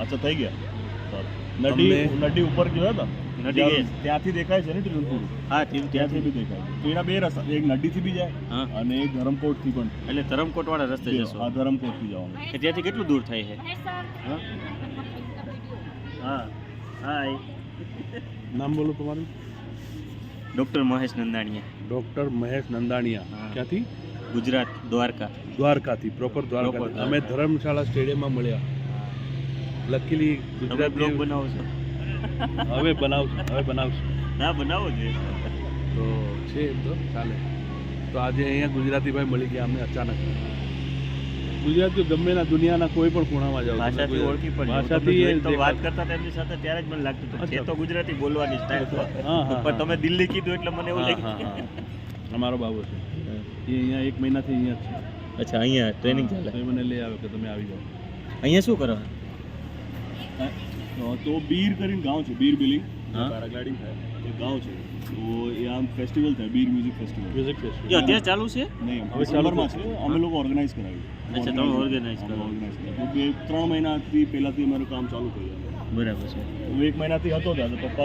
અચ્છા થઈ ગયા. નદી નડી નડી ઉપર જોયા હતા? નડી જ્યાં- ત્યાંથી દેખાય છે ને ટીલનપુર હા ત્યાંથી બી દેખાય. છે. તો એના બે રસ્તા એક નડીથી બી જાય હા. અને એક ધરમકોટથી પણ. એટલે ધરમકોટ વાળા રસ્તે જશો. હા ધરમકોટથી જવાનું. કે ત્યાંથી કેટલું દૂર થાય છે? હા? હા હા નામ બોલો તમારું? ડૉક્ટર મહેશ નંદાણીયા. ડૉક્ટર મહેશ નંદાણીયા. હા. ક્યાંથી? ગુજરાત દ્વારકા. દ્વારકાથી પ્રોપર દ્વારકા. અમે ધર્મશાળા સ્ટેડિયમમાં મળ્યા. લકીલી ગુજરાત બ્લોગ બનાવશો. હવે બનાવશું હવે બનાવશું. ના બનાવો છે તો છે એમ તો ચાલે. તો આજે અહીંયા ગુજરાતી ભાઈ મળી ગયા અમને અચાનક. ગુજરાતીઓ ગમે ના દુનિયાના કોઈ પણ ખૂણામાં જાવ ભાષાથી ઓળખી પણ ભાષાથી એ તો વાત કરતા તેમની સાથે ત્યારે જ મને લાગતું હતું છે તો ગુજરાતી બોલવાની સ્ટાઈલ પણ તમે દિલ્હી કીધું એટલે મને એવું લાગ્યું. અમારો બાબો છે. એ અહીંયા એક મહિનાથી અહીંયા છે. અચ્છા અહીંયા ટ્રેનિંગ ચાલે. મને લઈ આવે કે તમે આવી જાઓ. અહીંયા શું કરવા અ, તો બીર કરીને ગાંવ છે બીર બિલિંગ. હા. પેરાગ્લાઇડિંગ થાય. એ ગાંવ છે. તો એ આમ ફેસ્ટિવલ થાય beer music festival music festival અત્યારે ચાલુ છે? નહીં હવે ચાલુ છે. અમે લોકો ઓર્ગેનાઇઝ કરાવ્યું. અચ્છા, તમે ઓર્ગેનાઇઝ કરો. ઓર્ગેનાઇઝ કરો બે ત્રણ મહિનાથી પહેલાંથી અમારું કામ ચાલુ થઈ ગયું. બરાબર છે. એક મહિનાથી હતો ત્યાં તો પપ્પા